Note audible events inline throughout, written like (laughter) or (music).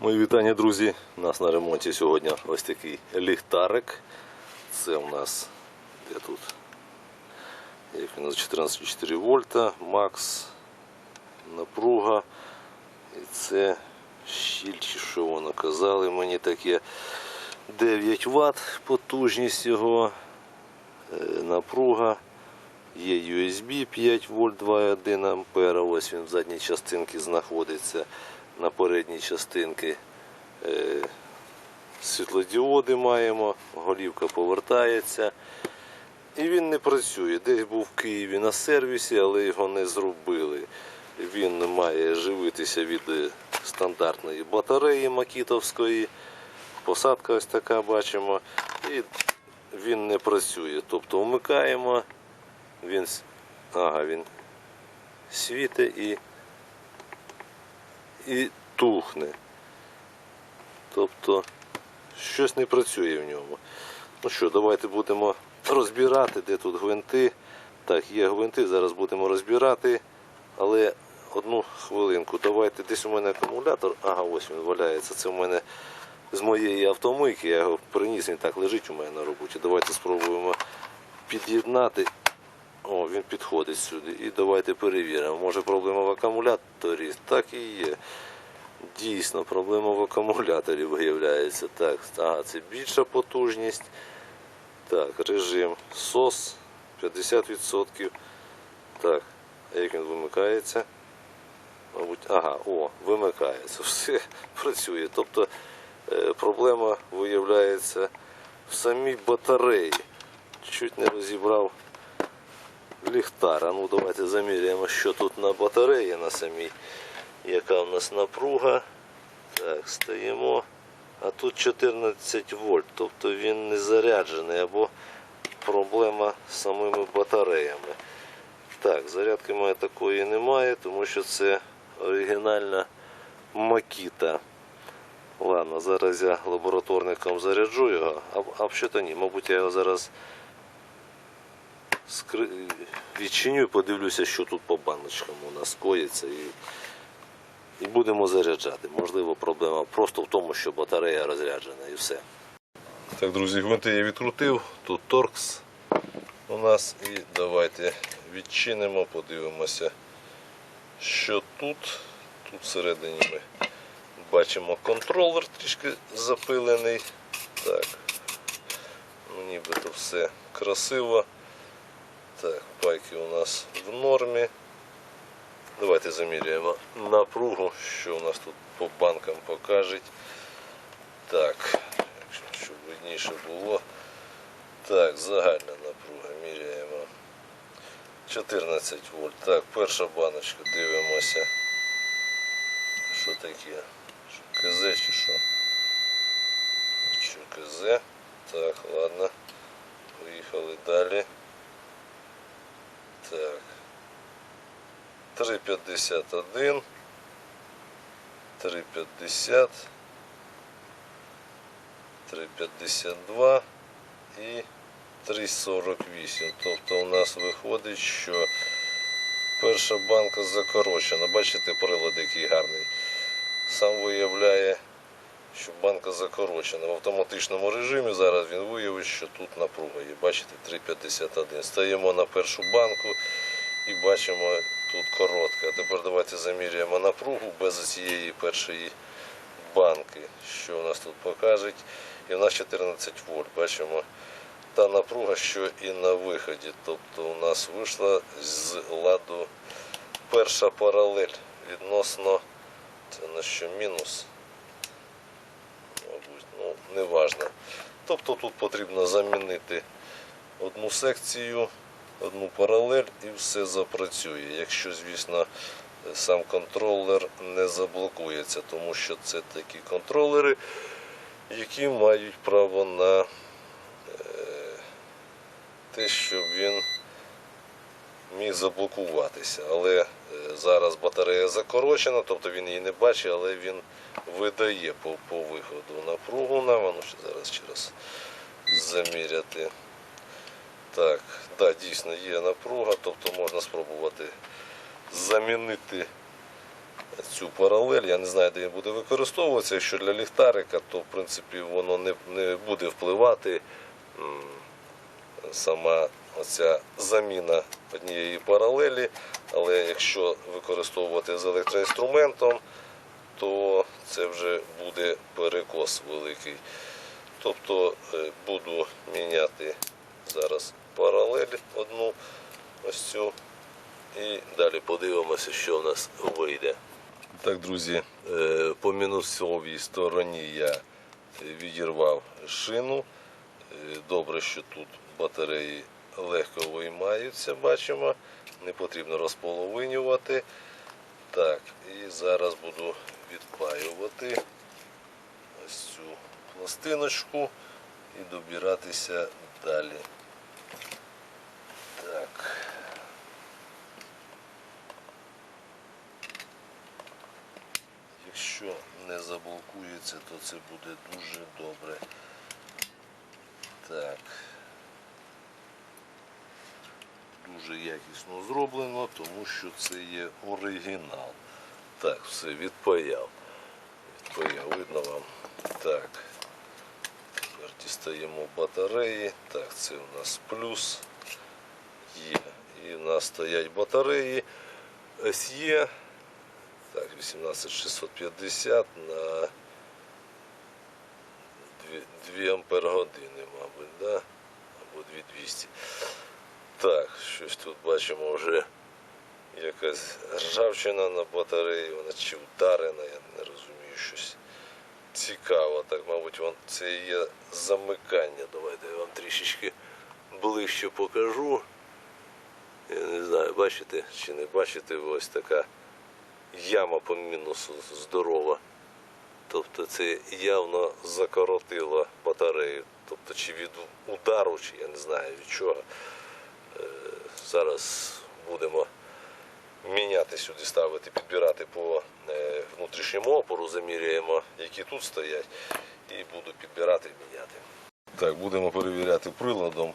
Мої вітання, друзі. У нас на ремонті сьогодні ось такий ліхтарик. Це у нас де тут? Як він нас 14,4 вольта, макс, напруга. І це щіль, чи що воно казали мені таке. 9 Вт потужність його, е, напруга. Є USB 5 вольт 2,1 ампера. Ось він в задній частинці знаходиться. На передній частинці е, світлодіоди маємо, голівка повертається. І він не працює. Десь був в Києві на сервісі, але його не зробили. Він має живитися від е, стандартної батареї макітовської. Посадка ось така бачимо. І він не працює. Тобто вмикаємо, він, ага, він світить і, і тухне. Тобто щось не працює в ньому. Ну що, давайте будемо розбирати, де тут гвинти. Так, є гвинти, зараз будемо розбирати. Але одну хвилинку. Давайте десь у мене акумулятор. Ага, ось він валяється. Це у мене з моєї автомийки. Я його приніс, він так лежить у мене на роботі. Давайте спробуємо під'єднати. О, він підходить сюди. І давайте перевіримо. Може проблема в акумуляторі? Так і є. Дійсно, проблема в акумуляторі виявляється. Так, ага, це більша потужність. Так, режим SOS 50%. Так, а як він вимикається? Мабуть, ага, о, вимикається. Все працює. Тобто е, проблема виявляється в самій батареї. Чуть не розібрав ліхтар. А ну давайте заміряємо, що тут на батареї на самій. Яка у нас напруга. Так, стоїмо. А тут 14 вольт, тобто він не заряджений або проблема з самими батареями. Так, зарядки моє такої немає, тому що це оригінальна Макіта. Ладно, зараз я лабораторником заряджу його, а, а що то ні, мабуть, я його зараз скри... відчиню і подивлюся, що тут по баночкам у нас коїться. І, і будемо заряджати. Можливо, проблема просто в тому, що батарея розряджена і все. Так, друзі, гвинти я відкрутив. Тут торкс у нас. І давайте відчинимо, подивимося, що тут. Тут всередині ми бачимо контролер трішки запилений. Так, нібито все красиво. Так, пайки у нас в нормі. Давайте заміряємо напругу, що у нас тут по банкам покажуть. Так, щоб видніше було. Так, загальна напруга міряємо. 14 вольт. Так, перша баночка, дивимося. Що таке? Що, КЗ чи що? Що КЗ? Так, ладно. Поїхали далі. Так. 3,51. 3,50. 3,52 і 3,48. Тобто у нас виходить, що перша банка закорочена. Бачите, прилад який гарний. Сам виявляє, що банка закорочена. В автоматичному режимі зараз він виявить, що тут напруга є. Бачите, 3,51. Стаємо на першу банку і бачимо тут коротка. Тепер давайте заміряємо напругу без цієї першої банки, що у нас тут покажуть. І у нас 14 вольт. Бачимо та напруга, що і на виході. Тобто у нас вийшла з ладу перша паралель відносно це на що мінус. Ну. Тобто тут потрібно замінити одну секцію, одну паралель і все запрацює. Якщо, звісно, сам контролер не заблокується, тому що це такі контролери, які мають право на е, те, щоб він міг заблокуватися. Але е, зараз батарея закорочена, тобто він її не бачить, але він видає по, по виходу напругу нам. Ну, зараз ще раз заміряти. Так, да, дійсно є напруга, тобто можна спробувати замінити цю паралель. Я не знаю, де він буде використовуватися. Якщо для ліхтарика, то в принципі воно не, не буде впливати сама оця заміна однієї паралелі. Але якщо використовувати з електроінструментом, то це вже буде перекос великий. Тобто е, буду міняти зараз паралель одну ось цю і далі подивимося, що в нас вийде. Так, друзі, е, по мінусовій стороні я відірвав шину. Е, Добре, що тут батареї легко виймаються, бачимо. Не потрібно розполовинювати. Так, і зараз буду відпаювати ось цю пластиночку і добиратися далі. Так. Якщо не заблокується, то це буде дуже добре. Так. Дуже якісно зроблено, тому що це є оригінал. Так, все, відпаяв. Відпаяв, видно вам. Так. Тепер дістаємо батареї. Так, це у нас плюс є. І в нас стоять батареї. Є. Так, 18650 на 2, 2 ампер години, мабуть, да? або 2200. Так, щось тут бачимо вже якась ржавчина на батареї, вона чи вдарена, я не розумію щось цікаво. Так, мабуть, вон, це є замикання. Давайте я вам трішечки ближче покажу. Я не знаю, бачите чи не бачите, ось така яма по мінусу здорова. Тобто це явно закоротило батарею. Тобто чи від удару, чи я не знаю від чого. Зараз будемо міняти сюди, ставити, підбирати по е, внутрішньому опору, заміряємо, які тут стоять, і буду підбирати міняти. Так, будемо перевіряти приладом.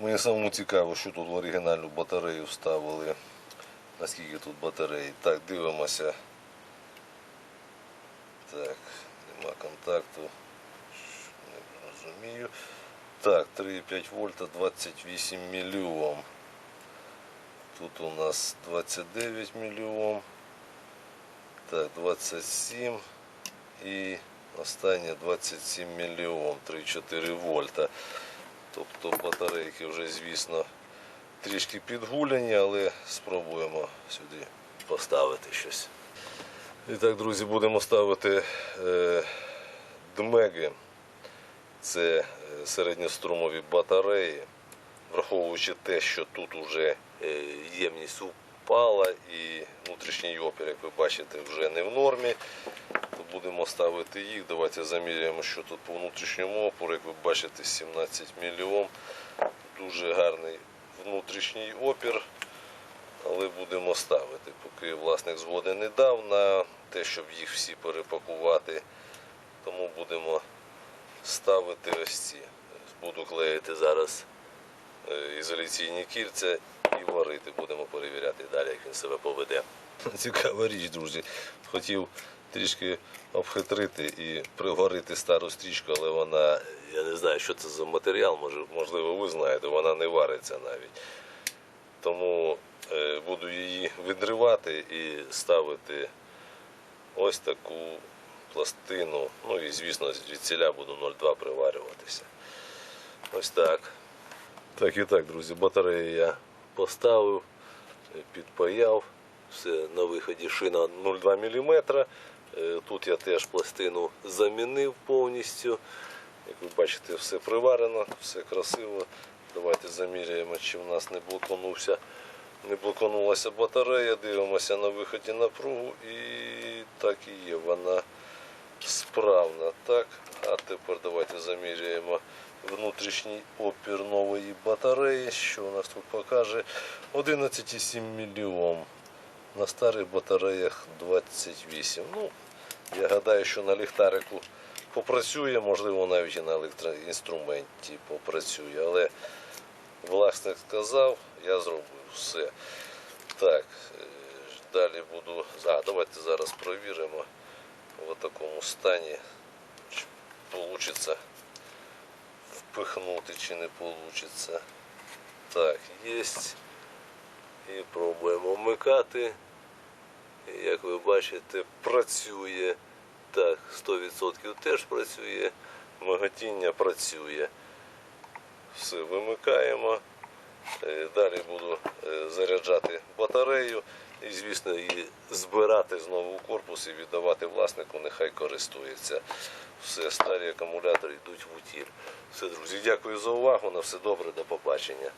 Мені самому цікаво, що тут в оригінальну батарею вставили. Наскільки тут батареї. Так, дивимося. Так, нема контакту. Не розумію. Так, 3,5 вольта, 28 мільйом. Тут у нас 29 мільйом. Так, 27 і останнє 27 мільйом, 3-4 вольта. Тобто батарейки вже, звісно, трішки підгуляні, але спробуємо сюди поставити щось. І так, друзі, будемо ставити е, дмеги. Це е, середньострумові батареї, враховуючи те, що тут вже е, ємність упала і внутрішній опір, як ви бачите, вже не в нормі. То будемо ставити їх. Давайте заміряємо, що тут по внутрішньому опору. Як ви бачите, 17 мільйон. Дуже гарний внутрішній опір. Але будемо ставити, поки власник згоди не дав на те, щоб їх всі перепакувати. Тому будемо ставити ось ці. Буду клеїти зараз е, ізоляційні кільця і варити. Будемо перевіряти далі, як він себе поведе. (laughs) Цікава річ, друзі. Хотів трішки обхитрити і приварити стару стрічку, але вона, я не знаю, що це за матеріал, можливо, ви знаєте, вона не вариться навіть. Тому е, буду її відривати і ставити ось таку пластину. Ну і звісно, звідсіля буду 0,2 приварюватися. Ось так. Так і так, друзі, батареї я поставив, підпаяв. Все на виході шина 0,2 мм. Е, Тут я теж пластину замінив повністю. Як ви бачите, все приварено, все красиво. Давайте заміряємо, чи в нас не блоконувся. Не блоконулася батарея, дивимося на виході напругу і так і є, вона справна. Так, а тепер давайте заміряємо внутрішній опір нової батареї. Що у нас тут покаже? 11,7 мільйон. На старих батареях 28. Ну, я гадаю, що на ліхтарику попрацює, можливо, навіть і на електроінструменті попрацює. Але власник сказав, я зробив все. Так, е, далі буду. А, давайте зараз провіримо в такому стані, чи вийде впихнути, чи не вийде. Так, є. І пробуємо вмикати. Як ви бачите, працює. Так, 100% теж працює. Миготіння працює. Все, вимикаємо. Е, Далі буду е, заряджати батарею і, звісно, її збирати знову у корпус і віддавати власнику, нехай користується. Все, старі акумулятори йдуть в утіль. Все, друзі, дякую за увагу. На все добре, до побачення.